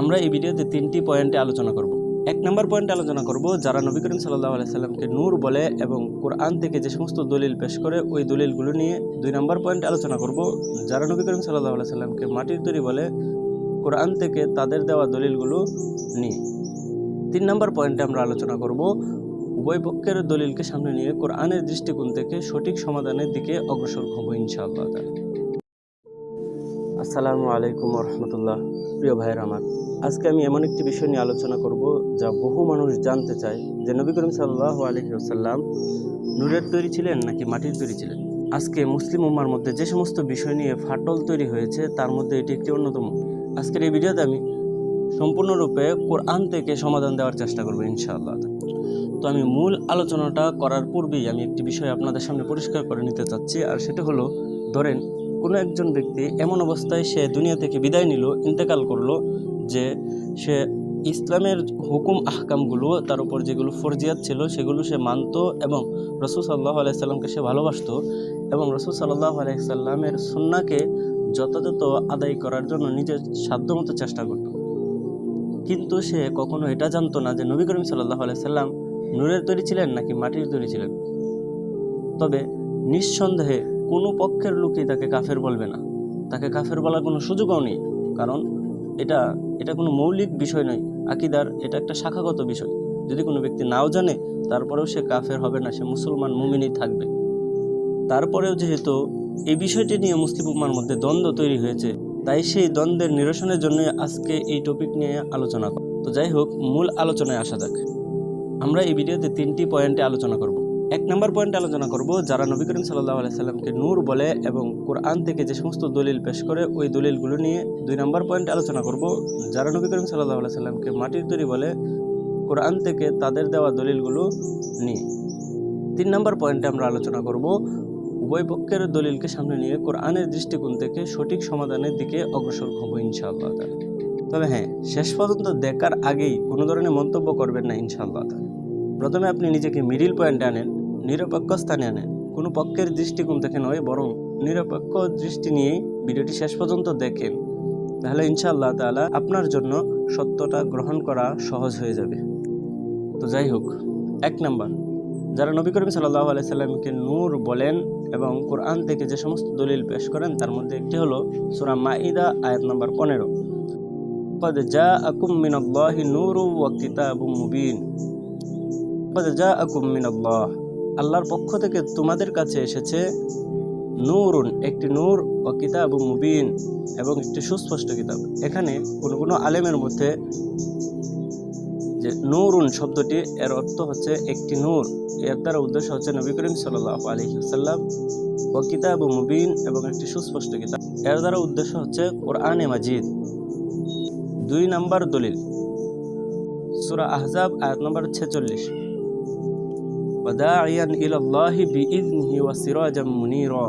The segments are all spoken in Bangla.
আমরা এই ভিডিওতে তিনটি পয়েন্টে আলোচনা করব। এক নম্বর পয়েন্টে আলোচনা করব, যারা নবী করিম সাল্লাহ আলাইসাল্লামকে নূর বলে এবং কোরআন থেকে যে সমস্ত দলিল পেশ করে, ওই দলিলগুলো নিয়ে দুই নম্বর পয়েন্টে আলোচনা করব। যারা নবী করিম সাল্লাহ আলাইসাল্লামকে মাটির তৈরি বলে, কোরআন থেকে তাদের দেওয়া দলিলগুলো নিয়ে। তিন নম্বর পয়েন্টে আমরা আলোচনা করব, উভয় পক্ষের দলিলকে সামনে নিয়ে কোরআনের দৃষ্টিকোণ থেকে সঠিক সমাধানের দিকে অগ্রসর হব ইনশাআল্লাহ তাআলা। আসসালামু আলাইকুম রহমতুল্লাহ প্রিয় ভাইয়ের আমার, আজকে আমি এমন একটি বিষয় নিয়ে আলোচনা করব যা বহু মানুষ জানতে চায়, যে নবী করিম সাল্লাহ আলহিউসাল্লাম নূরের তৈরি ছিলেন নাকি মাটির তৈরি ছিলেন? আজকে মুসলিম উম্মার মধ্যে যে সমস্ত বিষয় নিয়ে ফাটল তৈরি হয়েছে, তার মধ্যে এটি একটি অন্যতম। আজকের এই ভিডিওতে আমি সম্পূর্ণরূপে কোরআন থেকে সমাধান দেওয়ার চেষ্টা করব ইনশাআল্লাহ। তো আমি মূল আলোচনাটা করার পূর্বেই আমি একটি বিষয় আপনাদের সামনে পরিষ্কার করে নিতে চাচ্ছি, আর সেটা হলো, ধরেন কোনো একজন ব্যক্তি এমন অবস্থায় সে দুনিয়া থেকে বিদায় নিল, ইন্তেকাল করল যে সে ইসলামের হুকুম আহকামগুলো, তার উপর যেগুলো ফরজিয়াত ছিল, সেগুলো সে মানতো এবং রসুল সাল্লাহ আলাইসাল্লামকে সে ভালোবাসত এবং রসুল সাল্লাহ আলাইসাল্লামের সুন্নাকে যথাযথ আদায় করার জন্য নিজের সাধ্যমতো চেষ্টা করত। কিন্তু সে কখনো এটা জানতো না যে নবী করিম সাল্লাহ আলাইসাল্লাম নূরের তৈরি ছিলেন নাকি মাটির তৈরি ছিলেন। তবে নিঃসন্দেহে কোনো পক্ষের লোকই তাকে কাফের বলবে না। তাকে কাফের বলার কোনো সুযোগও নেই। কারণ এটা এটা কোনো মৌলিক বিষয় নয়। আকিদার এটা একটা শাখাগত বিষয়। যদি কোনো ব্যক্তি নাও জানে, তারপরেও সে কাফের হবে না, সে মুসলমান মুমিনই থাকবে। তারপরেও যেহেতু এই বিষয়টি নিয়ে মুসলিম উম্মার মধ্যে দ্বন্দ্ব তৈরি হয়েছে, তাই সেই দ্বন্দ্বের নিরসনের জন্য আজকে এই টপিক নিয়ে আলোচনা করব তো যাই হোক, মূল আলোচনায় আসা যাক। আমরা এই ভিডিওতে তিনটি পয়েন্টে আলোচনা করব। এক নম্বর পয়েন্টে আলোচনা করব, যারা নবী করিম সাল্লাহ আলাইসাল্লামকে নূর বলে এবং কোরআন থেকে যে সমস্ত দলিল পেশ করে, ওই দলিলগুলো নিয়ে দুই নম্বর পয়েন্টে আলোচনা করব যারা নবী করিম সাল্লাহ আলাইসাল্লামকে মাটির তৈরি বলে, কোরআন থেকে তাদের দেওয়া দলিলগুলো নিয়ে তিন নম্বর পয়েন্টে আমরা আলোচনা করব, উভয় পক্ষের দলিলকে সামনে নিয়ে কোরআনের দৃষ্টিকোণ থেকে সঠিক সমাধানের দিকে অগ্রসর হব ইনশাআল্লাহ। তবে হ্যাঁ শেষ পর্যন্ত দেখার আগেই কোনো ধরনের মন্তব্য করবেন না ইনশাআল্লাহ। প্রথমে আপনি নিজেকে মিডিল পয়েন্টে আনেন নিরপেক্ষ স্থানে আনেন কোনো পক্ষের দৃষ্টিকোণ থেকে নয় বরং নিরপেক্ষ দৃষ্টি নিয়েই ভিডিওটি শেষ পর্যন্ত দেখেন তাহলে ইনশাআল্লাহ তাআলা আপনার জন্য সত্যটা গ্রহণ করা সহজ হয়ে যাবে তো যাই হোক এক নাম্বার যারা নবী করিম সাল্লাহ আলাইসাল্লামকে নূর বলেন এবং কোরআন থেকে যে সমস্ত দলিল পেশ করেন তার মধ্যে একটি হলো সুরা মাইদা আয়াত নম্বর পনেরো قد جاءكم من الله نور وكتاب مبين قد جاءكم من الله আল্লাহর পক্ষ থেকে তোমাদের কাছে এসেছে নূরুন, একটি নূর ও কিতাব মুবিন এবং একটি সুস্পষ্ট কিতাব। এখানে কোনো কোনো আলেমের মধ্যে যে নূরুন শব্দটি, এর অর্থ হচ্ছে একটি নূর। এর দ্বারা উদ্দেশ্য হচ্ছে নবী করিম সাল্লাহ আলহিহাল্লাম ও কিতাব মুবিন এবং একটি সুস্পষ্ট কিতাব। এর দ্বারা উদ্দেশ্য হচ্ছে কোরআনে মাজিদ। দুই নাম্বার দলিল, সুরা আহজাব, আয়াত নম্বর ছেচল্লিশ। ওয়াদাইয়ান ইলাল্লাহি বিইذনিহি ওয়া সিরাজাম মুনীরা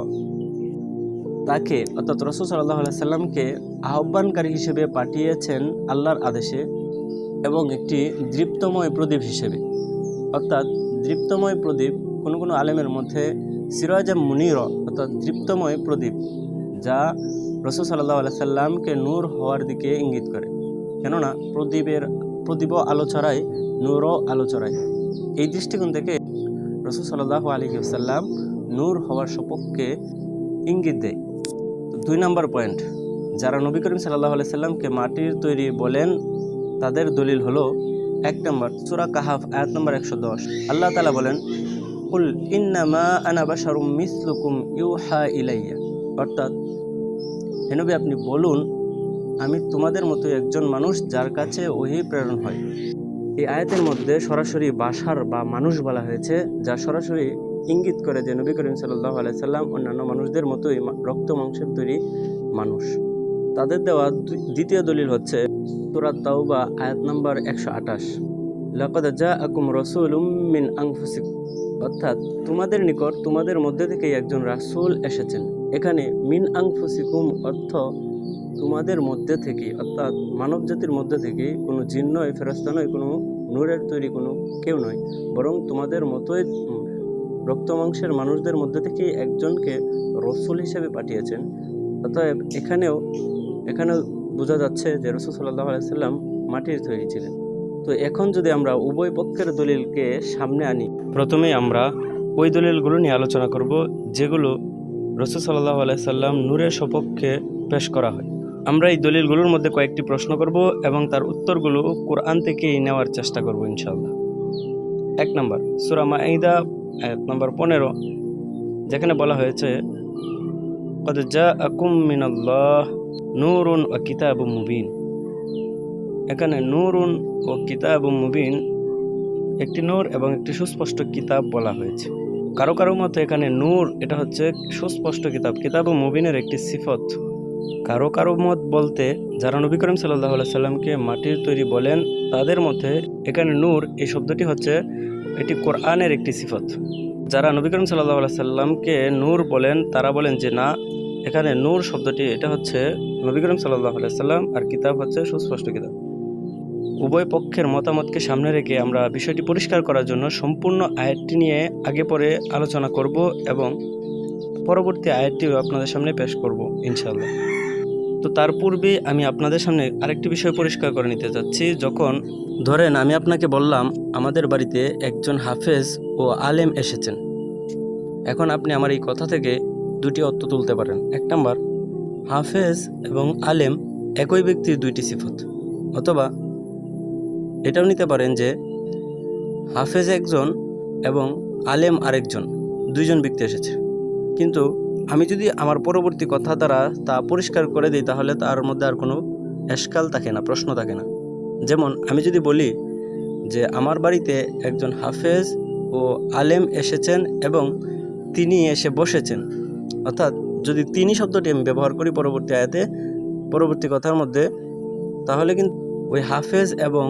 তাকে, অর্থাৎ রসুল সাল্লাহ সাল্লামকে আহ্বানকারী হিসেবে পাঠিয়েছেন আল্লাহর আদেশে এবং একটি দৃপ্তময় প্রদীপ হিসেবে। অর্থাৎ দৃপ্তময় প্রদীপ কোনো কোনো আলেমের মধ্যে সিরাজাম মুনির, অর্থাৎ দৃপ্তময় প্রদীপ, যা রসুল সাল্লাহ সাল্লামকে নূর হওয়ার দিকে ইঙ্গিত করে। কেননা প্রদীপের প্রদীপ আলো ছড়ায় নূরও আলো ছড়ায় এই দৃষ্টিকোণ থেকে রসুল সাল্লাহ আলী সাল্লাম নূর হওয়ার সপক্ষে ইঙ্গিত দেয়। দুই নম্বর পয়েন্ট, যারা নবী করিম সাল্লাহ আলি সাল্লামকে মাটির তৈরি বলেন, তাদের দলিল হলো এক নম্বর, সুরা কাহাফ, আয়াত নম্বর একশো দশ। আল্লাহ তালা বলেন, কুল ইন্নামা আনা বাশারুম মিসলুকুম ইউহা ইলাইয়া। অর্থাৎ হেনবি আপনি বলুন, আমি তোমাদের মতো একজন মানুষ যার কাছে ওহি প্রেরণ হয়। এই আয়াতের মধ্যে সরাসরি বাসার বা মানুষ বলা হয়েছে, যা সরাসরি ইঙ্গিত করে যে নবী করিম সাল্লাহ আলাইসাল্লাম অন্যান্য মানুষদের মতোই রক্ত মাংসের তৈরি মানুষ। তাদের দেওয়া দ্বিতীয় দলিল হচ্ছে সুরাত তাওবা, আয়াত নম্বর একশো আঠাশ। লাকদ জা আকুম রসুল মিন আংফুসিক অর্থাৎ তোমাদের নিকট তোমাদের মধ্যে থেকেই একজন রাসূল এসেছেন। এখানে মিন আংফুসিকুম অর্থ তোমাদের মধ্যে থেকে অর্থাৎ মানব জাতির মধ্যে থেকে কোনো জিন নয় ফেরস্তা নয়, কোনো নূরের তৈরি কোনো কেউ নয়। বরং তোমাদের মতোই রক্ত মাংসের মানুষদের মধ্যে থেকে একজনকে রসুল হিসেবে পাঠিয়েছেন। অতএব এখানেও এখানেও বোঝা যাচ্ছে যে রসুল সাল্লাহ আলাইসাল্লাম মাটির তৈরি ছিলেন। তো এখন যদি আমরা উভয় পক্ষের দলিলকে সামনে আনি প্রথমেই আমরা ওই দলিলগুলো নিয়ে আলোচনা করব, যেগুলো রসুল সাল্লাহ আলাইসাল্লাম নূরের সপক্ষে পেশ করা হয়। আমরা এই দলিলগুলোর মধ্যে কয়েকটি প্রশ্ন করব এবং তার উত্তরগুলো কোরআন থেকেই নেওয়ার চেষ্টা করব ইনশাল্লাহ এক নম্বর, সুরা মাঈদা এক নম্বর পনেরো, যেখানে বলা হয়েছে, কদ জা আকুম মিনাল্লাহ নূরুন ও কিতাব মুবিন। এখানে নূরুন ও কিতাব মুবিন একটি নূর এবং একটি সুস্পষ্ট কিতাব বলা হয়েছে। কারও কারও মতো এখানে নূর, এটা হচ্ছে সুস্পষ্ট কিতাব। কিতাব মুবিনের একটি সিফত। কারও কারও মত বলতে যারা নবী করিম সাল্লাহ সাল্লামকে মাটির তৈরি বলেন, তাদের মধ্যে এখানে নূর, এই শব্দটি হচ্ছে এটি কোরআনের একটি সিফত। যারা নবী করিম সাল্লাহ সাল্লামকে নূর বলেন, তারা বলেন যে না, এখানে নূর শব্দটি, এটা হচ্ছে নবী করিম সাল্লাহ সাল্লাম আর কিতাব হচ্ছে সুস্পষ্ট কিতাব। উভয় পক্ষের মতামতকে সামনে রেখে আমরা বিষয়টি পরিষ্কার করার জন্য সম্পূর্ণ আয়াতটি নিয়ে আগে পরে আলোচনা করব এবং পরবর্তী আয়াতটিও আপনাদের সামনে পেশ করব ইনশাল্লাহ তো তার পূর্বে আমি আপনাদের সামনে আরেকটি বিষয় পরিষ্কার করে নিতে চাচ্ছি। যখন, ধরেন আমি আপনাকে বললাম, আমাদের বাড়িতে একজন হাফেজ ও আলেম এসেছেন। এখন আপনি আমার এই কথা থেকে দুটি অর্থ তুলতে পারেন। এক নম্বর, হাফেজ এবং আলেম একই ব্যক্তির দুইটি সিফত। অথবা, এটাও নিতে পারেন যে, হাফেজ একজন এবং আলেম আরেকজন, দুইজন ব্যক্তি এসেছে। কিন্তু আমি যদি আমার পরবর্তী কথা দ্বারা তা পরিষ্কার করে দিই, তাহলে তার মধ্যে আর কোনো এসকাল থাকে না, প্রশ্ন থাকে না। যেমন, আমি যদি বলি যে আমার বাড়িতে একজন হাফেজ ও আলেম এসেছেন এবং তিনি এসে বসেছেন। অর্থাৎ যদি তিনি শব্দটি আমি ব্যবহার করি পরবর্তী আয়াতে, পরবর্তী কথার মধ্যে, তাহলে কিন্তু ওই হাফেজ এবং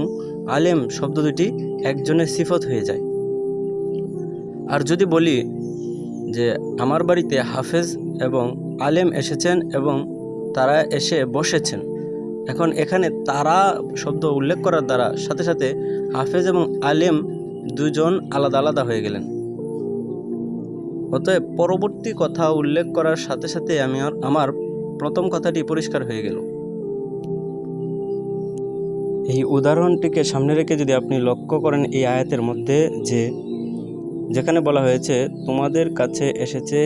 আলেম শব্দ দুটি একজনের সিফত হয়ে যায়। আর যদি বলি যে আমার বাড়িতে হাফেজ এবং আলেম এসেছেন এবং তারা এসে বসেছেন। এখন এখানে তারা শব্দ উল্লেখ করার দ্বারা সাথে সাথে হাফেজ এবং আলেম দুজন আলাদা আলাদা হয়ে গেলেন। অতএব পরবর্তী কথা উল্লেখ করার সাথে সাথে আমি আমার প্রথম কথাটি পরিষ্কার হয়ে গেল। এই উদাহরণটিকে সামনে রেখে যদি আপনি লক্ষ্য করেন এই আয়াতের মধ্যে যে যেখানে বলা হয়েছে, তোমাদের কাছে এসেছে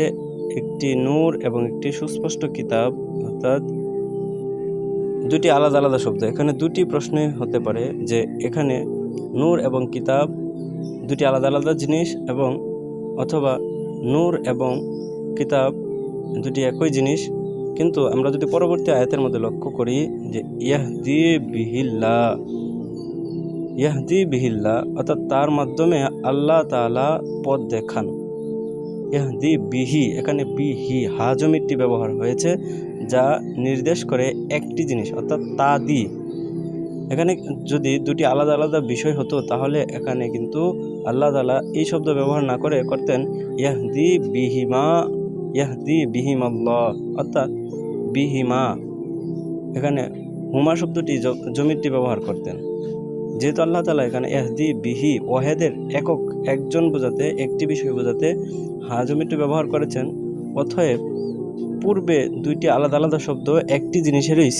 একটি নূর এবং একটি সুস্পষ্ট কিতাব। অর্থাৎ দুটি আলাদা আলাদা শব্দ। এখানে দুটি প্রশ্নে হতে পারে যে এখানে নূর এবং কিতাব দুটি আলাদা আলাদা জিনিস এবং অথবা নূর এবং কিতাব দুটি একই জিনিস। কিন্তু আমরা যদি পরবর্তী আয়াতের মধ্যে লক্ষ্য করি যে, ইয়াহদি বিহিল্লা ইয়াহদি বিহিল্লা অর্থাৎ তার মাধ্যমে আল্লাহ তালা পথ দেখান। ইয়াহদি বিহি এখানে বিহি, হা জমিটি ব্যবহার হয়েছে, যা নির্দেশ করে একটি জিনিস, অর্থাৎ তা দি এখানে যদি দুটি আলাদা আলাদা বিষয় হতো, তাহলে এখানে কিন্তু আল্লাহ তালা এই শব্দ ব্যবহার না করে করতেন ইয়াহদি বিহিমা ইয়াহদি বিহিমাল্লাহ অর্থাৎ বিহিমা। এখানে হুমা শব্দটি জমিরটি ব্যবহার করতেন। যেহেতু আল্লাহ তালা এখানে এহদি বিহি, ওয়াহেদের একক একজন বোঝাতে একটি বিষয় বোঝাতে হা জমিরটি ব্যবহার করেছেন, অতএব পূর্বে দুইটি আলাদা আলাদা শব্দ একটি জিনিসেরই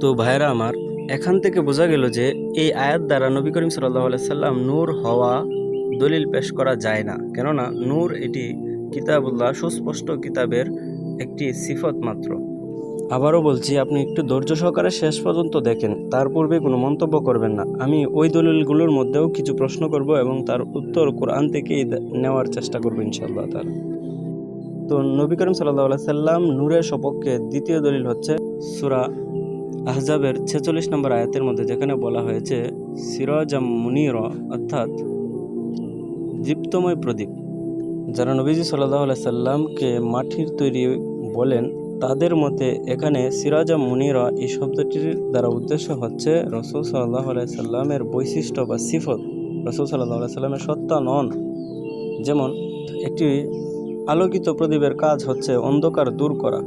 তো ভাইরা আমার, এখান থেকে বোঝা গেল যে এই আয়াত দ্বারা নবী করিম সাল্লাহ সাল্লাম নূর হওয়া দলিল পেশ করা যায় না। কেননা নূর এটি কিতাবুল্লাহ সুস্পষ্ট কিতাবের একটি সিফত মাত্র। আবারও বলছি, আপনি একটু ধৈর্য সহকারে শেষ পর্যন্ত দেখেন। তার পূর্বে কোনো মন্তব্য করবেন না। আমি ওই দলিলগুলোর মধ্যেও কিছু প্রশ্ন করব এবং তার উত্তর কোরআন থেকেই নেওয়ার চেষ্টা করব ইনশাআল্লাহ তার। তো নবী করিম সাল্লাহ সাল্লাম নূরের সপক্ষে দ্বিতীয় দলিল হচ্ছে সুরা আহজাবের ছেচল্লিশ নম্বর আয়াতের মধ্যে যেখানে বলা হয়েছে, সিরাজাম মুনির, অর্থাৎ দীপ্তময় প্রদীপ, যারা নবীজি সাল্লাহ সাল্লামকে মাটির তৈরি বলেন তাদের মতে, এখানে সিরাজা মুনিরা এই শব্দটির দ্বারা উদ্দেশ্য হচ্ছে রসুল সাল্লাহ সাল্লামের বৈশিষ্ট্য বা সিফত। রসুল সাল্লাহ সাল্লামের সত্তা নন। যেমন, একটি আলোকিত প্রদীপের কাজ হচ্ছে অন্ধকার দূর করা।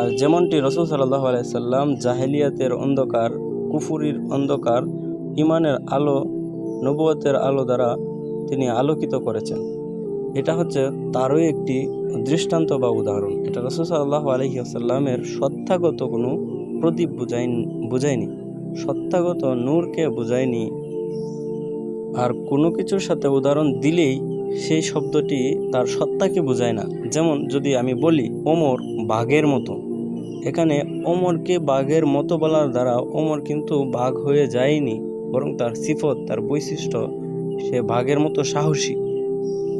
আর যেমনটি রসুল সাল্লাহ সাল্লাম জাহেলিয়াতের অন্ধকার, কুফুরির অন্ধকার ইমানের আলো নবুয়তের আলো দ্বারা তিনি আলোকিত করেছেন। এটা হচ্ছে তারই একটি দৃষ্টান্ত বা উদাহরণ। এটা রসুল সাল্লাহ আলহি আসাল্লামের সত্তাগত কোনো প্রদীপ বুঝাই বুঝায়নি। সত্তাগত নূরকে বুঝায়নি। আর কোনো কিছুর সাথে উদাহরণ দিলেই সেই শব্দটি তার সত্তাকে বোঝায় না। যেমন যদি আমি বলি, ওমর বাঘের মতো। এখানে ওমরকে বাঘের মতো বলার দ্বারা ওমর কিন্তু বাঘ হয়ে যায়নি, বরং তার সিফত, তার বৈশিষ্ট্য, সে বাঘের মতো সাহসী।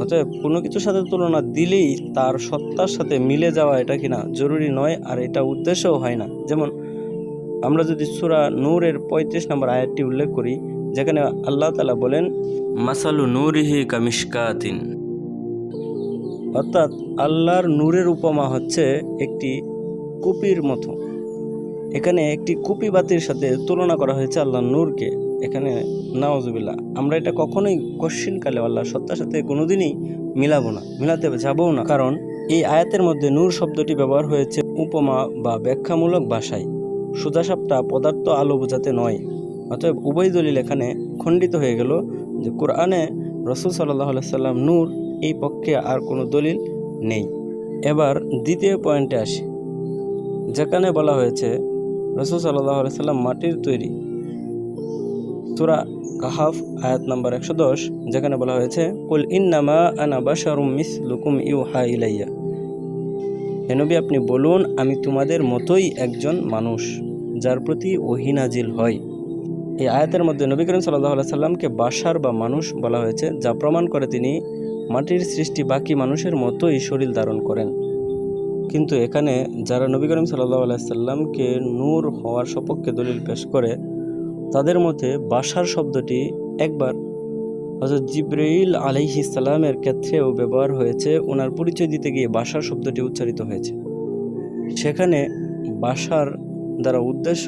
অতএব কোনো কিছুর সাথে তুলনা দিলেই তার সত্তার সাথে মিলে যাওয়া এটা কিনা জরুরি নয় আর এটা উদ্দেশ্যও হয় না। যেমন আমরা যদি সুরা নূরের পঁয়ত্রিশ নম্বর আয়াতটি উল্লেখ করি যেখানে আল্লাহ তালা বলেন মাসালু নূরিহি কামিশকাতিন। অর্থাৎ আল্লাহর নূরের উপমা হচ্ছে একটি কুপির মতো। এখানে একটি কুপি বাতির সাথে তুলনা করা হয়েছে আল্লাহর নূরকে। এখানে নাওজুবিল্লাহ আমরা এটা কখনোই কশ্চিনকালে আল্লাহ সত্তার সাথে কোনোদিনই মিলাবো না, মিলাতে যাবও না। কারণ এই আয়াতের মধ্যে নূর শব্দটি ব্যবহার হয়েছে উপমা বা ব্যাখ্যামূলক ভাষায়। সুদাসাপটা পদার্থ আলো বোঝাতে নয়। অতএব উভয় দলিল এখানে খণ্ডিত হয়ে গেল যে কোরআনে রসুল সাল্লাহ সাল্লাম নূর এই পক্ষে আর কোনো দলিল নেই। এবার দ্বিতীয় পয়েন্টে আসি। যেখানে বলা হয়েছে রসুল সাল্লাহ সাল্লাম মাটির তৈরি সুরা কাহাফ, আয়াত নাম্বার একশো দশ, যেখানে বলা হয়েছে, কুল ইন্নামা আনা বাশারুম মিস লুকুম ইউ হা ইলাইয়া হেনবি আপনি বলুন, আমি তোমাদের মতোই একজন মানুষ, যার প্রতি ওহিনাজিল হয়। এই আয়াতের মধ্যে নবী করিম সাল্লাহ সাল্লামকে বাসার বা মানুষ বলা হয়েছে, যা প্রমাণ করে তিনি মাটির সৃষ্টি বাকি মানুষের মতোই শরীর ধারণ করেন। কিন্তু এখানে যারা নবী করিম সাল্লাহ সাল্লামকে নূর হওয়ার সপক্ষে দলিল পেশ করে তাদের মধ্যে বাসার শব্দটি একবার হজরত জিব্রাইল আলাইহি সালামের ক্ষেত্রেও ব্যবহার হয়েছে। ওনার পরিচয় দিতে গিয়ে বাসার শব্দটি উচ্চারিত হয়েছে। সেখানে বাসার দ্বারা উদ্দেশ্য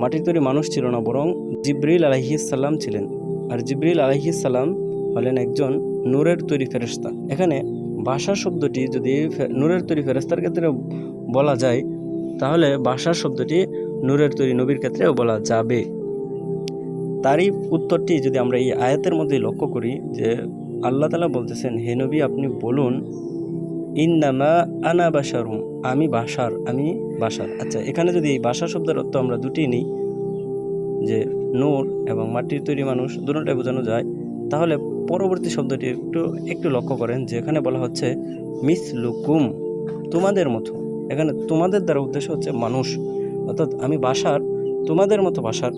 মাটির তৈরি মানুষ ছিল না, বরং জিব্রিল আলাইহিসাল্লাম ছিলেন। আর জিব্রিল আলাইহিসাল্লাম হলেন একজন নূরের তৈরি ফেরেস্তা এখানে বাসার শব্দটি যদি নূরের তৈরি ফেরেস্তার ক্ষেত্রে বলা যায়, তাহলে বাসার শব্দটি নূরের তৈরি নবীর ক্ষেত্রেও বলা যাবে। তারই উত্তরটি যদি আমরা এই আয়াতের মধ্যে লক্ষ্য করি যে আল্লাহ তালা বলতেছেন, হে নবী, আপনি বলুন, ইন্নামা আনা বাসারুম আমি বাসার আমি বাসার আচ্ছা এখানে যদি এই বাসা শব্দের অর্থ আমরা দুটি নিই, যে নূর এবং মাটির তৈরি মানুষ, দুটোটাই বোঝানো যায়, তাহলে পরবর্তী শব্দটি একটু একটু লক্ষ্য করেন যে এখানে বলা হচ্ছে মিস লুকুম তোমাদের মতো। এখানে তোমাদের দ্বারা উদ্দেশ্য হচ্ছে মানুষ। অর্থাৎ আমি বাসার তোমাদের মতো বাসার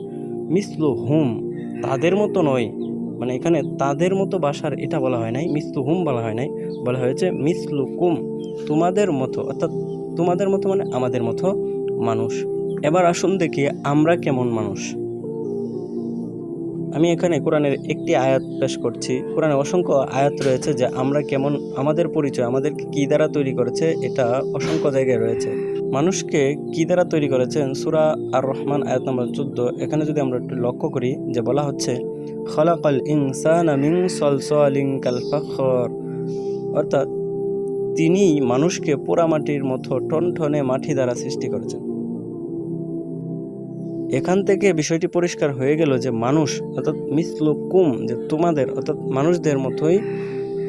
মিসলু হুম তাদের মতো নয়। মানে এখানে তাদের মতো বাসার এটা বলা হয় নাই মিসলু হুম বলা হয় নাই। বলা হয়েছে মিসলু কুম, তোমাদের মতো, অর্থাৎ তোমাদের মতো মানে আমাদের মতো মানুষ। এবার আসুন দেখি আমরা কেমন মানুষ। আমি এখানে কোরআনের একটি আয়াত পেশ করছি। কোরআনে অসংখ্য আয়াত রয়েছে যে আমরা কেমন, আমাদের পরিচয়, আমাদেরকে কী দ্বারা তৈরি করেছে, এটা অসংখ্য জায়গায় রয়েছে। মানুষকে কী দ্বারা তৈরি করেছেন? সুরা আর রহমান আয়াত নম্বর চোদ্দ। এখানে যদি আমরা একটু লক্ষ্য করি, যে বলা হচ্ছে, খলাকাল ইনসান মিং সলসলিং কাল ফখর অর্থাৎ তিনি মানুষকে পোড়ামাটির মতো টনটনে মাটি দ্বারা সৃষ্টি করেছেন। এখান থেকে বিষয়টি পরিষ্কার হয়ে গেল যে মানুষ, অর্থাৎ মিসলুকুম, যে তোমাদের, অর্থাৎ মানুষদের মতোই,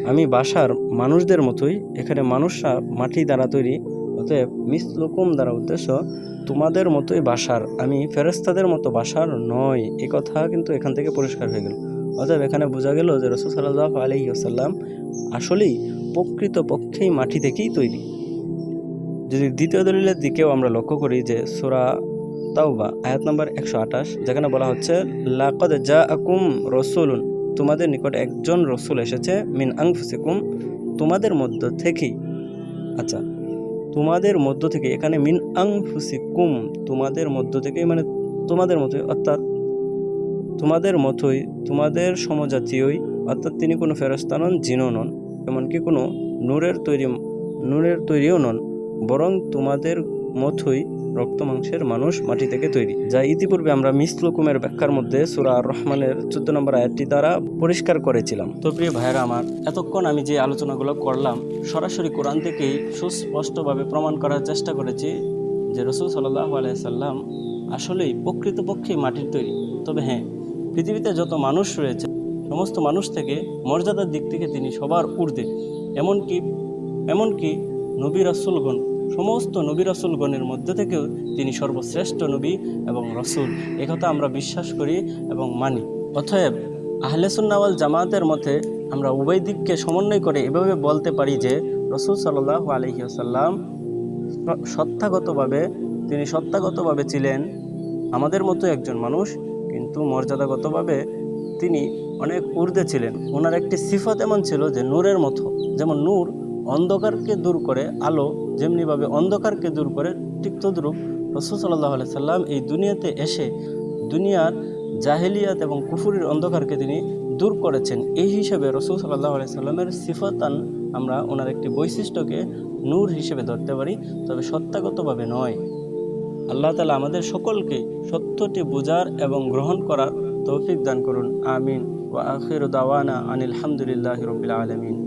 আমি বাসার মানুষদের মতোই, এখানে মানুষরা মাটি দ্বারা তৈরি অতএব মিসলুকুম দ্বারা উদ্দেশ্য, তোমাদের মতোই বাসার। আমি ফেরেস্তাদের মতো বাসার নয় এ কথা কিন্তু এখান থেকে পরিষ্কার হয়ে গেল। অতএব এখানে বোঝা গেল যে রসুল সাল্লাহ আলহি আসাল্লাম আসলেই প্রকৃত পক্ষেই মাটি থেকেই তৈরি। যদি দ্বিতীয় দলিলের দিকেও আমরা লক্ষ্য করি যে সোরা তাওবা, আয়াত নম্বর একশো আঠাশ, যেখানে বলা হচ্ছে, লাকদ জা আকুম রসুলুন তোমাদের নিকট একজন রসুল এসেছে, মিন আংফুসিকুম তোমাদের মধ্য থেকেই। আচ্ছা তোমাদের মধ্য থেকে, এখানে মিন আং কুম তোমাদের মধ্য থেকে মানে তোমাদের মতোই, অর্থাৎ তোমাদের মতোই, তোমাদের সমজাতীয়ই, অর্থাৎ তিনি কোনো ফেরস্তা নন, জিনও নন, এমনকি কোনো নূরের তৈরি, নূরের তৈরিও নন, বরং তোমাদের মতোই রক্ত মাংসের মানুষ মাটি থেকে তৈরি, যা ইতিপূর্বে আমরা মিসলুকুমের ব্যাখ্যার মধ্যে সুরা আর রহমানের চোদ্দ নম্বর আয়াতটি দ্বারা পরিষ্কার করেছিলাম। তো প্রিয় ভাইরা আমার, এতক্ষণ আমি যে আলোচনাগুলো করলাম, সরাসরি কোরআন থেকেই সুস্পষ্টভাবে প্রমাণ করার চেষ্টা করেছি যে রসুল সাল্লাহ আলাইসাল্লাম আসলেই প্রকৃতপক্ষে মাটির তৈরি। তবে হ্যাঁ পৃথিবীতে যত মানুষ রয়েছে, সমস্ত মানুষ থেকে মর্যাদার দিক থেকে তিনি সবার ঊর্ধ্বে। এমনকি এমনকি নবী রাসুলগণ সমস্ত নবী রসুলগণের মধ্যে থেকেও তিনি সর্বশ্রেষ্ঠ নবী এবং রসুল। একথা আমরা বিশ্বাস করি এবং মানি। অতএব আহলে সুন্নাওয়াল জামাতের মতে আমরা উভয় দিককে সমন্বয় করে এভাবে বলতে পারি যে রসুল সাল্লাহ আলহিহাসাল্লাম সত্তাগতভাবে, তিনি সত্তাগতভাবে ছিলেন আমাদের মতো একজন মানুষ, কিন্তু মর্যাদাগতভাবে তিনি অনেক ঊর্ধ্বে ছিলেন। ওনার একটি সিফত এমন ছিল যে নূরের মতো, যেমন নূর অন্ধকারকে দূর করে, আলো যেমনিভাবে অন্ধকারকে দূর করে, ঠিক তদ্রূপ রসুল সাল্লাহ আলাই সাল্লাম এই দুনিয়াতে এসে দুনিয়ার জাহেলিয়াত এবং কুফুরির অন্ধকারকে তিনি দূর করেছেন। এই হিসেবে রসুল সাল্লাহ আলাই সাল্লামের সিফতান আমরা ওনার একটি বৈশিষ্ট্যকে নূর হিসেবে ধরতে পারি, তবে সত্তাগতভাবে নয়। আল্লাহ তালা আমাদের সকলকে সত্যটি বোঝার এবং গ্রহণ করার তৌফিক দান করুন। আমিন। ওয়া আখির দাওয়ানা আনিল হামদুলিল্লাহ রবিল আলমিন।